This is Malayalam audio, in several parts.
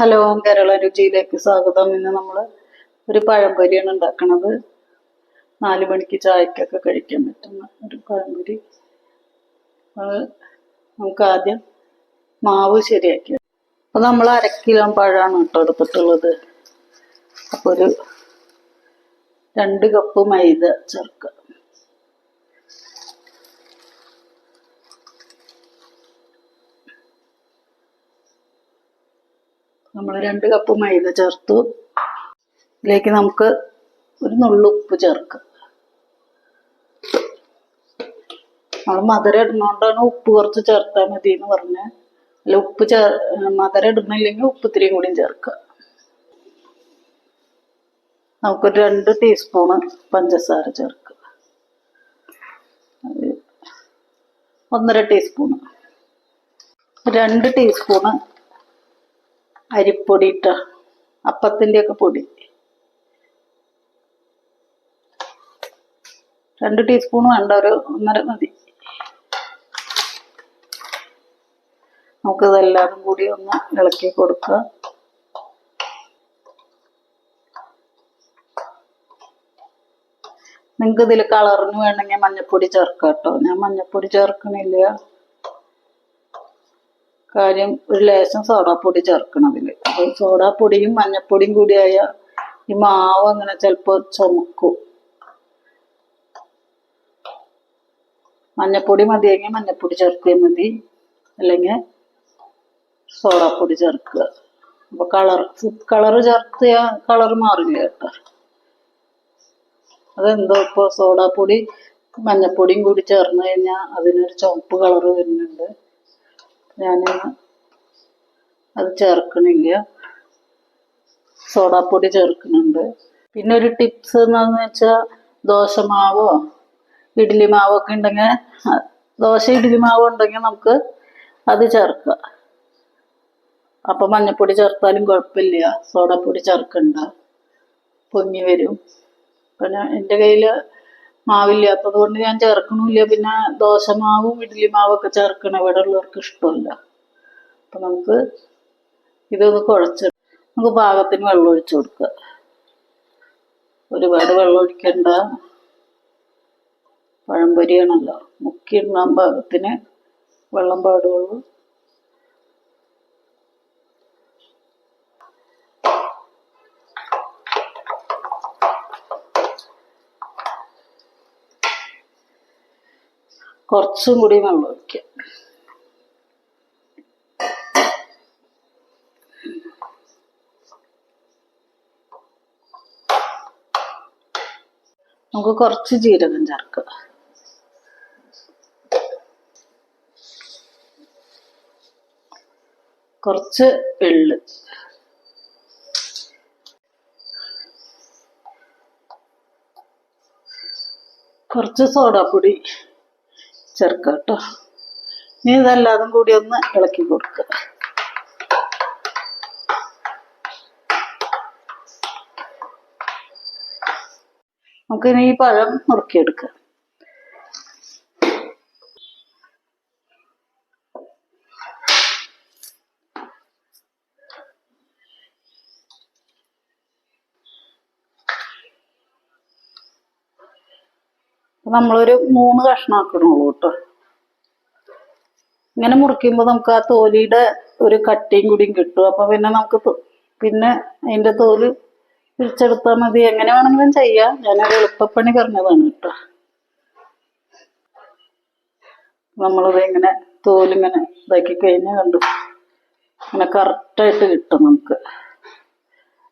ഹലോ കേരള രുചിയിലേക്ക് സ്വാഗതം. ഇന്ന് നമ്മൾ ഒരു പഴംപൊരിയാണ് ഉണ്ടാക്കണത്. നാല് മണിക്ക് ചായക്കൊക്കെ കഴിക്കാൻ പറ്റുന്ന ഒരു പഴംപൊരി. നമുക്ക് ആദ്യം മാവ് ശരിയാക്കി അപ്പോൾ നമ്മൾ അര കിലോ പഴമാണ് കേട്ടോ എടുത്തിട്ടുള്ളത്. അപ്പോൾ ഒരു രണ്ട് കപ്പ് മൈദ ചേർക്കുക. നമ്മൾ രണ്ട് കപ്പ് മൈദ ചേർത്തു. ഇതിലേക്ക് നമുക്ക് ഒരു നുള്ളുപ്പ് ചേർക്കാം. നമ്മൾ മധുരം ഇടുന്നോണ്ടാണ് ഉപ്പ് കുറച്ച് ചേർത്താൽ മതി എന്ന് പറഞ്ഞ്. അല്ല ഉപ്പ് ചേർ മധുരം ഇടുന്നില്ലെങ്കിൽ ഉപ്പ് ഇത്തിരി കൂടിയും ചേർക്കുക നമുക്കൊരു രണ്ട് ടീസ്പൂണ് പഞ്ചസാര ചേർക്കുക ഒന്നര ടീസ്പൂണ് രണ്ട് ടീസ്പൂണ് അരിപ്പൊടി ഇട്ട അപ്പത്തിന്റെ ഒക്കെ പൊടി. രണ്ട് ടീസ്പൂൺ വേണ്ട ഒരു ഒന്നര മതി. നമുക്കിതെല്ലാതും കൂടി ഒന്ന് ഇളക്കി കൊടുക്കുക. നിങ്ങൾക്ക് ഇതിൽ കളറിന് വേണമെങ്കിൽ മഞ്ഞപ്പൊടി ചേർക്കാം കേട്ടോ. ഞാൻ മഞ്ഞപ്പൊടി ചേർക്കണില്ല. കാര്യം ഒരു ലേശം സോഡാപ്പൊടി ചേർക്കണം അതിൽ അപ്പോൾ സോഡാപ്പൊടിയും മഞ്ഞപ്പൊടിയും കൂടിയായ ഈ മാവ് അങ്ങനെ ചിലപ്പോൾ ചുമക്കും. മഞ്ഞപ്പൊടി മതിയെങ്കിൽ മഞ്ഞപ്പൊടി ചേർക്കുക മതി. അല്ലെങ്കിൽ സോഡാപ്പൊടി ചേർക്കുക. അപ്പൊ കളർ ഫുഡ് കളർ ചേർത്തിയ കളർ മാറില്ല കേട്ടോ. അതെന്തോ ഇപ്പോൾ സോഡാപ്പൊടി മഞ്ഞപ്പൊടിയും കൂടി ചേർന്ന് കഴിഞ്ഞാൽ അതിനൊരു ചുവപ്പ് കളർ വരുന്നുണ്ട്. ഞാൻ അത് ചേർക്കണില്ല. സോഡാപ്പൊടി ചേർക്കുന്നുണ്ട്. പിന്നെ ഒരു ടിപ്സ് എന്താന്ന് വെച്ചാൽ ദോശമാവോ ഇഡ്ഡലി മാവോ ഒക്കെ ഉണ്ടെങ്കിൽ ദോശ ഇഡ്ഡലി മാവോ ഉണ്ടെങ്കിൽ നമുക്ക് അത് ചേർക്കുക അപ്പം മഞ്ഞപ്പൊടി ചേർത്താലും കുഴപ്പമില്ല. സോഡാപ്പൊടി ചേർക്കണ്ട. പൊങ്ങി വരും. പിന്നെ എന്റെ കയ്യിൽ മാവില്ലാത്തത് കൊണ്ട് ഞാൻ ചേർക്കണില്ല. പിന്നെ ദോശമാവും ഇഡ്ഡലി മാവും ഒക്കെ ചേർക്കണ ഇവിടെ ഉള്ളവർക്ക് ഇഷ്ടമല്ല. അപ്പം നമുക്ക് ഇതൊന്ന് കുഴച്ച് നമുക്ക് പാകത്തിന് വെള്ളം ഒഴിച്ചു കൊടുക്കുക ഒരുപാട് വെള്ളം ഒഴിക്കണ്ട. പഴംപൊരിയാണല്ലോ. മുക്കി ഇടണം പാകത്തിന്. വെള്ളം പാടുള്ളൂ. കുറച്ചും കൂടി വെള്ളം ഒഴിക്കുക നമുക്ക് കുറച്ച് ജീരകം ചേർക്കുക കുറച്ച് എള്ള് കുറച്ച് സോഡാപ്പൊടി. ചേർക്കുക കേട്ടോ. ഇനി ഇതെല്ലാതും കൂടി ഒന്ന് ഇളക്കി കൊടുക്കുക. നമുക്കിനി ഈ പഴം നുറുക്കിയെടുക്കാം. നമ്മളൊരു മൂന്ന് കഷ്ണാക്കണുള്ളൂ കേട്ടോ. ഇങ്ങനെ മുറിക്കുമ്പോൾ നമുക്ക് ആ തോലിയുടെ ഒരു കട്ടിയും കൂടിയും കിട്ടും. അപ്പൊ പിന്നെ നമുക്ക് പിന്നെ അതിന്റെ തോൽ പിരിച്ചെടുത്താൽ മതി. എങ്ങനെ വേണമെങ്കിലും ചെയ്യാം. ഞാനൊരു എളുപ്പപ്പണി പറഞ്ഞതാണ് കേട്ടോ. നമ്മളിത് ഇങ്ങനെ തോലിങ്ങനെ ഇതാക്കി കഴിഞ്ഞാൽ കണ്ടു. ഇങ്ങനെ കറക്റ്റായിട്ട് കിട്ടും നമുക്ക്.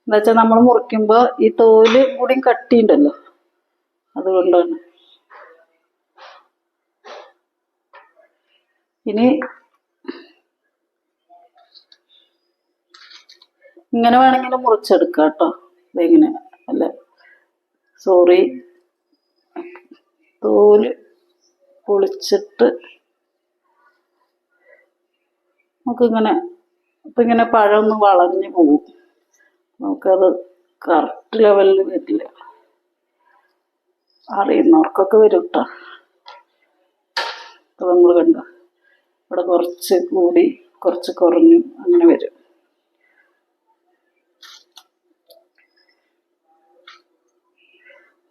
എന്താ വെച്ചാൽ നമ്മൾ മുറിക്കുമ്പോൾ ഈ തോൽ കൂടിയും കട്ടിയുണ്ടല്ലോ. അതുകൊണ്ടാണ്. ഇനി ഇങ്ങനെ വേണമെങ്കിൽ മുറിച്ചെടുക്കാം കേട്ടോ. ഇതെങ്ങനെ അല്ല? സോറി തോൽ പൊളിച്ചിട്ട് നമുക്കിങ്ങനെ ഇപ്പം ഇങ്ങനെ പഴമൊന്ന് വളഞ്ഞു പോകും. നമുക്കത് കറക്റ്റ് ലെവലിൽ വരില്ല. അറിയുന്നവർക്കൊക്കെ വരും കേട്ടോ. നമ്മൾ കണ്ടോ? ഇവിടെ കുറച്ച് കൂടി കുറച്ച് കുറഞ്ഞു അങ്ങനെ വരും.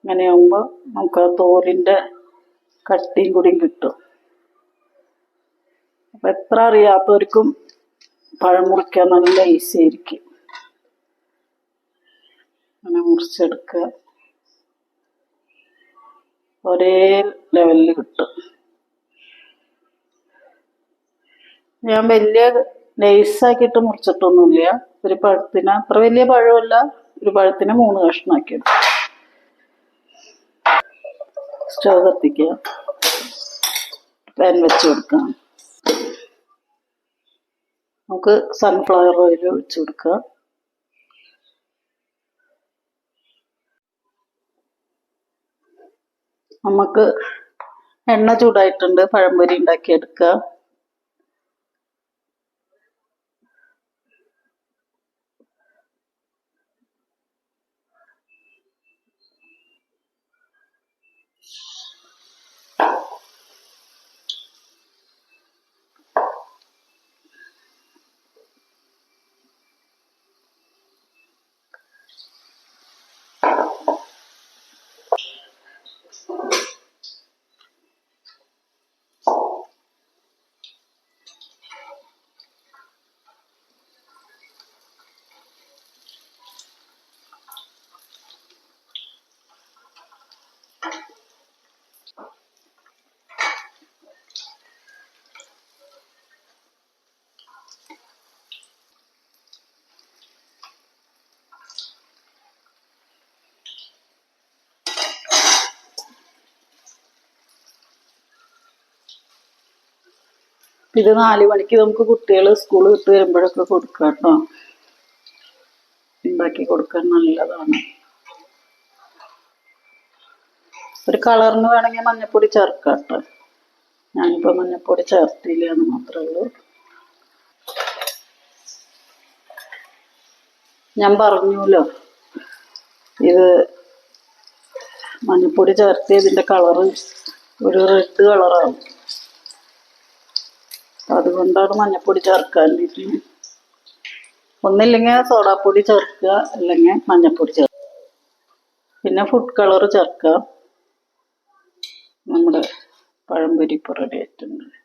അങ്ങനെയാകുമ്പോൾ നമുക്ക് ആ തോലിന്റെ കട്ടിയും കൂടി കിട്ടും. അപ്പം എത്ര അറിയാത്തവർക്കും പഴം മുറിക്കാൻ നല്ല ഈസി ആയിരിക്കും. അങ്ങനെ മുറിച്ചെടുക്കുക. ഒരേ ലെവലിൽ കിട്ടും. ഞാൻ വലിയ നൈസാക്കിയിട്ട് മുറിച്ചിട്ടൊന്നുമില്ല. ഒരു പഴത്തിന് അത്ര വലിയ പഴമല്ല. ഒരു പഴത്തിന് മൂന്ന് കഷ്ണമാക്കി സ്റ്റവ് കത്തിക്കുക. പാൻ വെച്ച് കൊടുക്കാം നമുക്ക് സൺഫ്ലവർ ഓയിൽ ഒഴിച്ച് കൊടുക്കുക. നമുക്ക് എണ്ണ ചൂടായിട്ടുണ്ട്. പഴംപൊരി ഉണ്ടാക്കിയെടുക്കുക ഇത് നാല് മണിക്ക് നമുക്ക് കുട്ടികൾ സ്കൂൾ വിട്ട് വരുമ്പോഴൊക്കെ കൊടുക്കാം കേട്ടോ. ഉണ്ടാക്കി കൊടുക്കാൻ നല്ലതാണ്. ഒരു കളറിന് വേണമെങ്കിൽ മഞ്ഞപ്പൊടി ചേർക്കാം കേട്ടോ. ഞാനിപ്പോൾ മഞ്ഞപ്പൊടി ചേർത്തില്ല എന്ന് മാത്രമേ ഉള്ളൂ. ഞാൻ പറഞ്ഞല്ലോ. ഇത് മഞ്ഞപ്പൊടി ചേർത്ത് ഇതിന്റെ കളറ് ഒരു റെഡ് കളറാവും അതുകൊണ്ടാണ് മഞ്ഞപ്പൊടി ചേർക്കാൻ ഒന്നില്ലെങ്കിൽ സോഡാപ്പൊടി ചേർക്കുക അല്ലെങ്കിൽ മഞ്ഞപ്പൊടി ചേർക്കുക. പിന്നെ ഫുഡ് കളർ ചേർക്കുക നമ്മുടെ പഴംപൊരി ഇപ്പോൾ റെഡി ആയിട്ടുണ്ട്.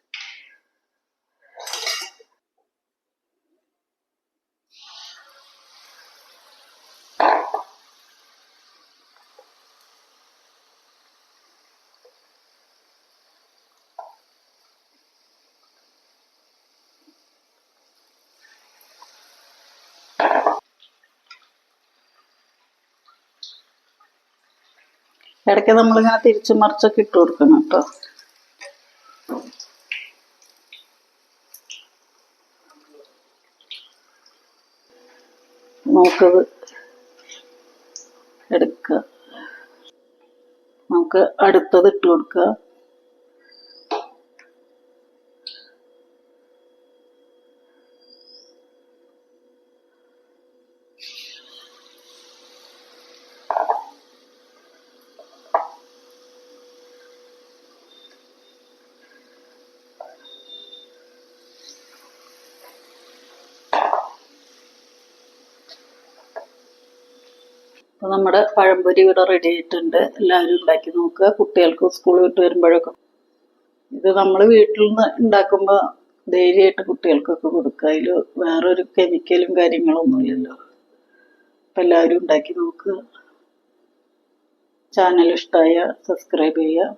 ഇടയ്ക്ക് നമ്മളിങ്ങനെ തിരിച്ചു മറിച്ചൊക്കെ ഇട്ട് കൊടുക്കണം കേട്ടോ. നമുക്കത് എടുക്കുക. നമുക്ക് അടുത്തത് ഇട്ട് കൊടുക്കുക. അപ്പോൾ നമ്മുടെ പഴംപൊരി ഇവിടെ റെഡി ആയിട്ടുണ്ട്. എല്ലാവരും ഉണ്ടാക്കി നോക്കുക. കുട്ടികൾക്ക് സ്കൂൾ വിട്ട് വരുമ്പോഴൊക്കെ. ഇത് നമ്മൾ വീട്ടിൽ നിന്ന് ഉണ്ടാക്കുമ്പോൾ ധൈര്യമായിട്ട് കുട്ടികൾക്കൊക്കെ കൊടുക്കുക. അതിൽ വേറൊരു കെമിക്കലും കാര്യങ്ങളൊന്നുമില്ലല്ലോ. അപ്പം എല്ലാവരും ഉണ്ടാക്കി നോക്കുക. ചാനൽ ഇഷ്ടമായ സബ്സ്ക്രൈബ് ചെയ്യുക.